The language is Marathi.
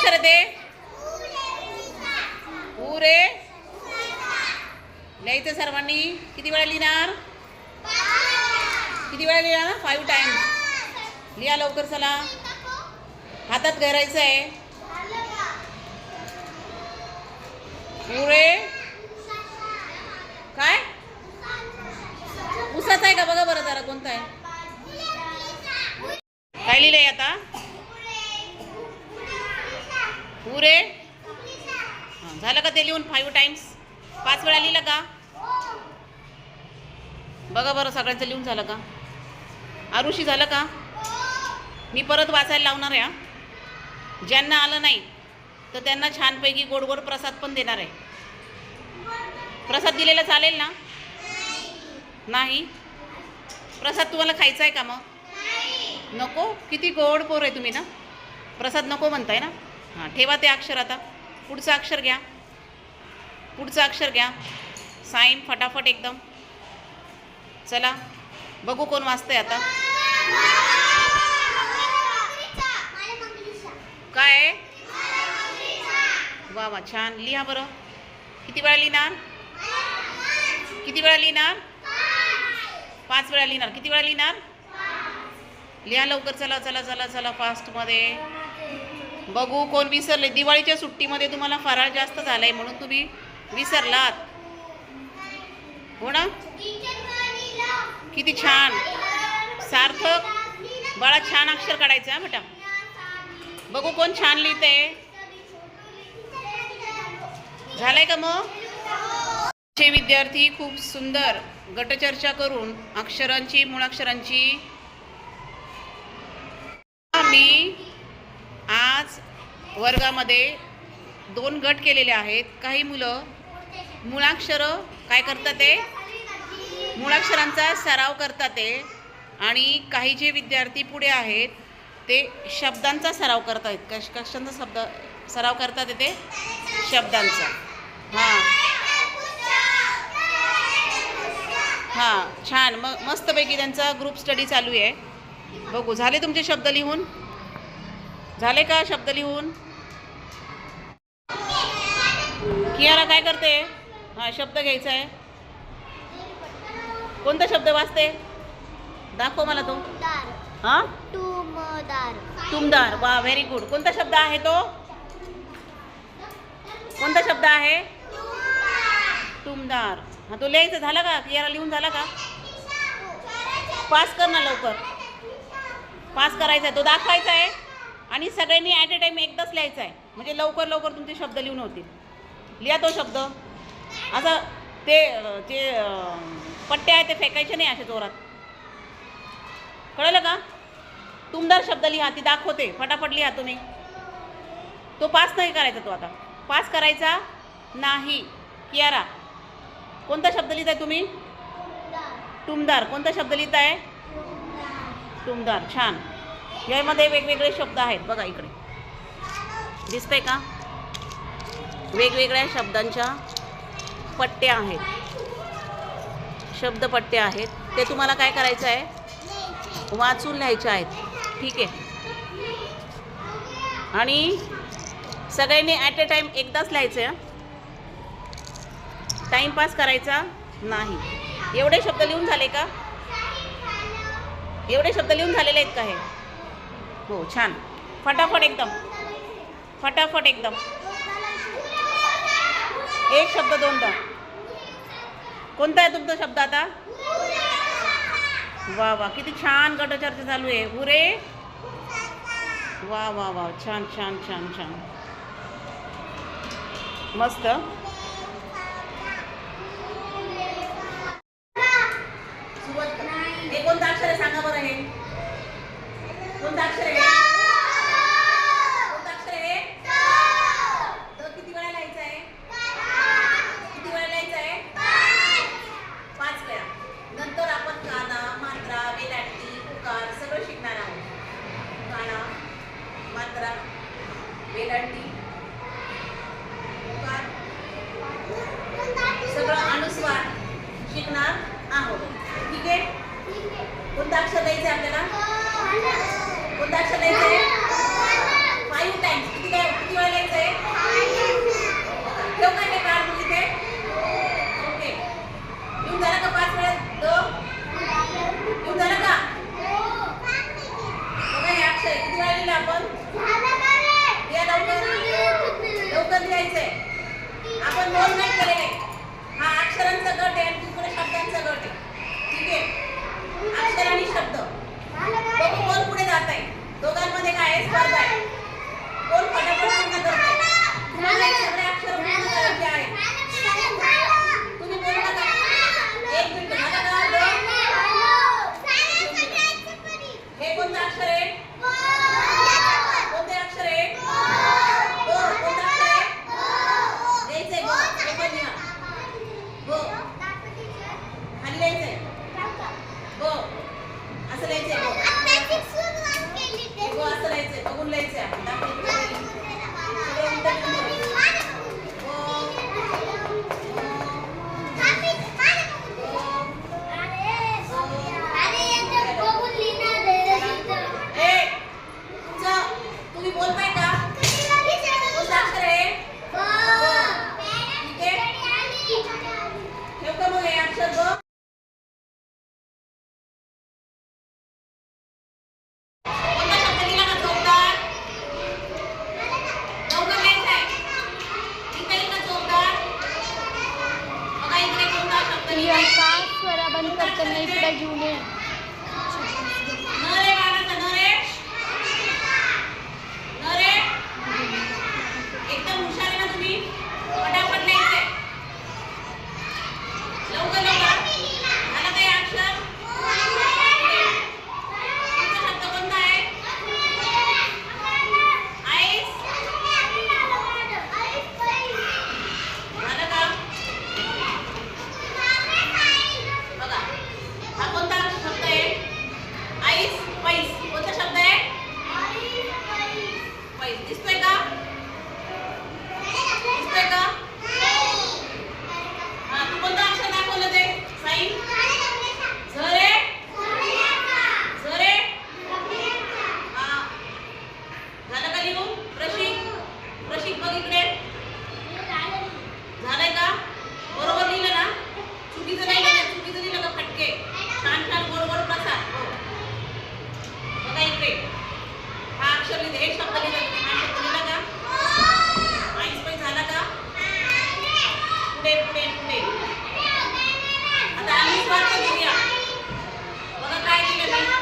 अक्षर आहे ते उरे लिहायचं सर्वांनी. किती वेळा लिहिणार? किती वेळा लिहिणार फाईव्ह टाइम्स लिहा लवकर चला. हातात घरायचं आहे. उरे काय? उसाचा आहे का? बघा बरं जरा कोणता आहे? काय लिहिलंय आता? पुरे? हां, झालं का ते लिहून फाईव्ह टाइम्स पाच वेळा लिहिलं का? बघा बरं सगळ्यांचं लिहून झालं का? आरुषी झालं का? मी परत वाचायला लावणार आहे. ज्यांना आलं नाही तर त्यांना छानपैकी गोड गोड प्रसाद पण देणार आहे. प्रसाद दिलेला चालेल ना? नाही. प्रसाद तुम्हाला खायचा आहे का मग? नको? किती गोड पोर आहे तुम्ही ना? प्रसाद नको म्हणताय ना? हां ठेवा ते अक्षर आता. पुढचं अक्षर घ्या. पुढचं अक्षर घ्या. साईन फटाफट एकदम. चला बघू कोण वाचतंय आता. काय आहे? वा वा छान. लिहा बरं. किती वेळा लिहिणार? किती वेळा लिहिणार? पाच वेळा लिहिणार. किती वेळा लिहिणार? लिहा लवकर. चला चला चला चला फास्टमध्ये बघू कोण विसरले. दिवाळीच्या सुट्टीमध्ये तुम्हाला फराळ जास्त झालाय म्हणून तुम्ही विसरलात. हो ना? किती छान. सार्थक. बाळा छान अक्षर काढायचं हा बेटा बघू कोण छान लिहिते झालंय का मग? चे विद्यार्थी खूप सुंदर गटचर्चा करून अक्षरांची मुळाक्षरांची मी आज वर्गामध्ये दोन गट केलेले आहेत. काही मुलं मुळाक्षरं काय करतात ते? मुळाक्षरांचा सराव करतात ते. आणि काही जे विद्यार्थी पुढे आहेत ते शब्दांचा सराव करतायत. कश कशांचा शब्द सराव करतात ते? शब्दांचा. हां. हां. छान. मग मस्तपैकी त्यांचा ग्रुप स्टडी चालू आहे. बघू झाले तुमचे शब्द लिहून? झाले का शब्द लिहून? कियारा काय करते? हां शब्द घ्यायचा आहे. कोणता शब्द वाचते? दाखव मला तो. हां? तुमदार. वा व्हेरी गुड कोणता शब्द आहे तो? कोणता शब्द आहे? तुमदार. हा तो लिहायचं झाला का? कियारा लिहून झाला का? पास कर ना लवकर. पास करायचा आहे. तो दाखवायचा आहे. आणि सगळ्यांनी ॲट ए टाईम एकदाच लिहायचा आहे. म्हणजे लवकर लवकर तुमचे शब्द लिहून होतील. लिहा तो शब्द. असं ते अं, अं, पट्टे आहेत ते फेकायचे नाही असे जोरात. कळलं का? तुमदार शब्द लिहा ती दाखवते. फटाफट लिहा तुम्ही. तो पास नाही करायचा तो आता. पास करायचा नाही. कियारा. कोणता शब्द लिहिताय तुम्ही? तुमदार. कोणता शब्द लिहिताय? तुमदार. छान. यामध्ये वेगवेगळे शब्द आहेत. बघा इकडे. दिसतंय का? वेगवेगळ्या शब्दांच्या पट्ट्या आहेत. शब्दपट्ट्या आहेत. ते तुम्हाला काय करायचं आहे? वाचून लिहायचे आहेत. ठीक आहे. आणि सगळ्यांनी ॲट ए टाईम एकदाच लिहायचं आहे टाईमपास करायचा नाही. एवढे शब्द लिहून झाले का? एवढे शब्द लिहून झालेले आहेत का हे? हो छान. फटाफट एकदम. फटाफट एकदम. एक शब्द दोनदा. कोणता आहे तुमचा शब्द आता? वा वा. किती छान गटचर्चा चालू आहे. उरे. वा वा वा. छान छान छान छान. मस्त. हे कोणतं अक्षर सांगा बरं हे. कोणतं अक्षर आहे आता आम्ही बघा काय लिहिलं मी?